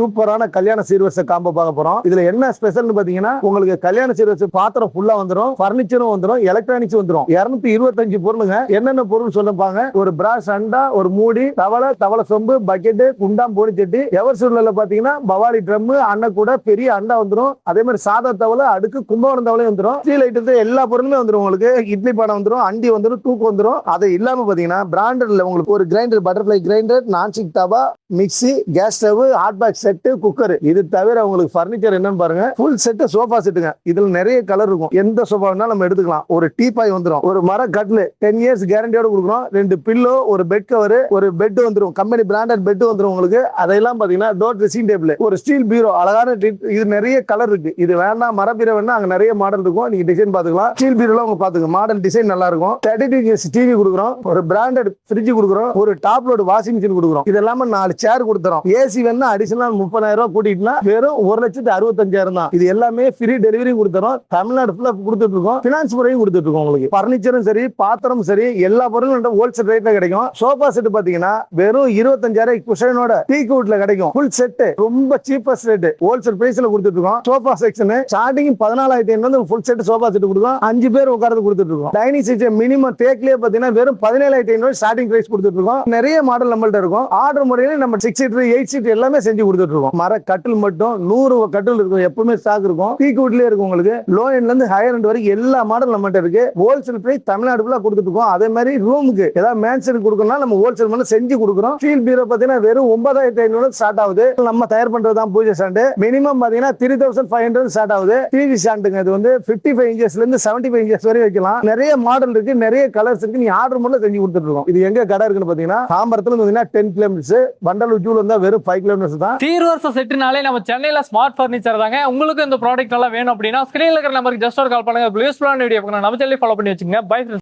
சூப்பரான கல்யாண சீர்வரிசை காம்போ பார்க்க போறோம். இதுல என்ன ஸ்பெஷல்னு பாத்தீங்கன்னா உங்களுக்கு கல்யாண சீர்வரிசை பாத்திரம் ஃபுல்லா வந்துடும் பர்னிச்சரும் வந்துடும் எலக்ட்ரானிக்ஸ் வந்துடும் இருநூத்தி இருபத்தஞ்சு பொருளுங்க. என்னென்ன பொருள் சொல்லுப்பாங்க ஒரு பிராஷ் அண்டா ஒரு மூடி தவளை தவளை சொம்பு பக்கெட் குண்டாம் போனி சட்டி. எவர் சூழ்நிலை பாத்தீங்கன்னா பவாலி ட்ரம் அண்ணன் கூட பெரிய அண்டா வந்துடும் அதே மாதிரி சாதா தவளை அடுக்கு கும்பகோணம் தவளையும் வந்துடும் ஸ்டீல் ஐட்டத்து எல்லா பொருளுமே வந்துடும் உங்களுக்கு. இட்லி பானை வந்துடும் அண்டி வந்துடும் தூக்கு வந்துடும் அது இல்லாம பாத்தீங்கன்னா பிராண்டட்ல உங்களுக்கு ஒரு grinder butterfly grinder nonstick tawa mixie gas stove hot pack set cooker இது தவிர உங்களுக்கு ஃபர்னிச்சர் என்னன்னு பாருங்க. ஃபுல் செட்டு சோஃபா செட்டுங்க இதுல நிறைய கலர் இருக்கும். எந்த சோஃபா வேணாலும் நம்ம எடுத்துக்கலாம். ஒரு டீ பாய் வந்துடும் ஒரு மர கட்லு டென் இயர்ஸ் கேரண்டியோட கொடுக்குறோம் ரெண்டு பில்லோ ஒரு பெட் கவர் ஒரு பெட் வந்துடும் கம்பெனி பிராண்டட் பெட் வந்துடும் உங்களுக்கு. அதெல்லாம் பாத்தீங்கன்னா டோர் ட்ரெஸ்ஸிங் டேபிள் ஒரு ஸ்டீல் பீரோ அழகான டி- இது நிறைய கலர் இருக்கு. இது வேண்டாம் மர பீரோ வேணா அங்க நிறைய மாடல் இருக்கும். நீங்க டிசைன் பாத்துக்கலாம். ஸ்டீல் பீரோல உங்க பாத்துங்க மாடல் டிசைன் நல்லா இருக்கும். தேர்ட்டி டூ டிவி கொடுக்குறோம். ஒரு பிராண்டட் ஃப்ரிட்ஜ் கொடுக்குறோம். ஒரு டாப் லோடு வாஷிங் மிஷின் கொடுக்குறோம். இது இல்லாம நாலு சேர் கொடுத்துறோம். ஏசி வேணா அடிஷனல் முப்பதாயிரம் ரூபாய் கூட்டிட்டுனா வெறும் ஒரு லட்சத்து அறுபத்தஞ்சாயிரம் தான். இது எல்லாமே ஃப்ரீ டெலிவரி கொடுத்துறோம். தமிழ்நாடு ஃபுல்லா கொடுத்துட்டு இருக்கோம். பினான்ஸ் முறையும் கொடுத்துட்டு இருக்கோம் உங்களுக்கு. பர்னிச்சரும் சரி பாத்திரமும் சரி எல்லா பொருளும் ஹோல்சேல் ரேட்ல கிடைக்கும். சோஃபா செட் பாத்தீங்கன்னா வெறும் இருபத்தஞ்சாயிரம் குஷனோட டீ கூட்ல கிடைக்கும். ஃபுல் செட் ரொம்ப சீப்பஸ்ட் ரேட் ஹோல்சேல் பிரைஸ்ல கொடுத்துட்டு இருக்கோம். சோஃபா செக்ஷன் ஸ்டார்டிங் பதினாலாயிரத்தி ஐநூறு ஃபுல் செட் சோஃபா செட் கொடுக்கும் அஞ்சு பேர் உட்கார்ந்து கொடுத்துட்டு இருக்கோம். டைனிங் செட் மினிமம் தேக்கிலே பாத்தீங்கன்னா வெறும் பதினேழாயிரத்தி ஐநூறு ஸ்டார்டிங் பிரைஸ் கொடுத்துட்டு இருக்கோம். நிறைய மாடல் நம்மள்ட்ட இருக்கும். ஆர்டர் முறையில நம்ம சிக்ஸ் சீட் எயிட் சீட் எல்லாமே செஞ்சு கொடுத்துட்டு இருக்கோம் மர கட்டில் மட்டும் நூறு கட்டில் இருக்கும் எப்பவுமே ஸ்டாக் இருக்கும். பீக் வீட்லயே இருக்கும் உங்களுக்கு. லோ எண்ட்ல இருந்து ஹையர் எண்ட் வரைக்கும் எல்லா மாடல் நம்மகிட்ட இருக்கு. ஹோல்சேல் பிரைஸ் தமிழ்நாடு ஃபுல்லா கொடுத்துட்டு இருக்கோம் அதே மாதிரி ரூமுக்கு ஏதாவது மேன்சன் கொடுக்கணும்னா நம்ம ஹோல்சேல் பண்ணி செஞ்சு கொடுக்குறோம். ஸ்டீல் பீரோ பாத்தீங்கன்னா வெறும் ஒன்பதாயிரத்தி ஐநூறு ஸ்டார்ட் ஆகுது. நம்ம தயார் பண்றது தான் பூஜை ஸ்டாண்டு மினிமம் பாத்தீங்கன்னா three thousand five hundred start ஆகுது. டிவி ஸ்டாண்டுங்க இது வந்து பிப்டி ஃபைவ் இன்ச்சஸ்ல இருந்து செவன்டி ஃபைவ் இன்ச்சஸ் வரை வைக்கலாம். நிறைய மாடல் இருக்கு நிறைய கலர்ஸ் இருக்கு. நீ ஆர்டர் மட்டும் செஞ்சு கொடுத்துட்டு இருக்கோம் இது எங்க கடை இருக்குன்னு பாத்தீங்கன்னா தாம்பரத்துல பாத்தீங்கன்னா டென் கிலோமீட்டர்ஸ் வண்டலூர் ஜூல இருந்தா வெறும் ஃபைவ் கிலோமீட்டர்ஸ் தான். சீர்வரிசை செட்டுனாலே நம்ம சென்னையில ஸ்மார்ட் ஃபர்னிச்சர் தாங்க. உங்களுக்கு இந்த ப்ராடக்ட் எல்லாம் வேணும் அப்படின்னா ஸ்கிரீன்ல இருக்கிற நம்பருக்கு ஜஸ்ட் ஒரு கால் பண்ணுங்க. ப்ளூஸ் பிளான் வீடியோ நம்ம சேனல் ஃபாலோ பண்ணி வச்சுங்க பை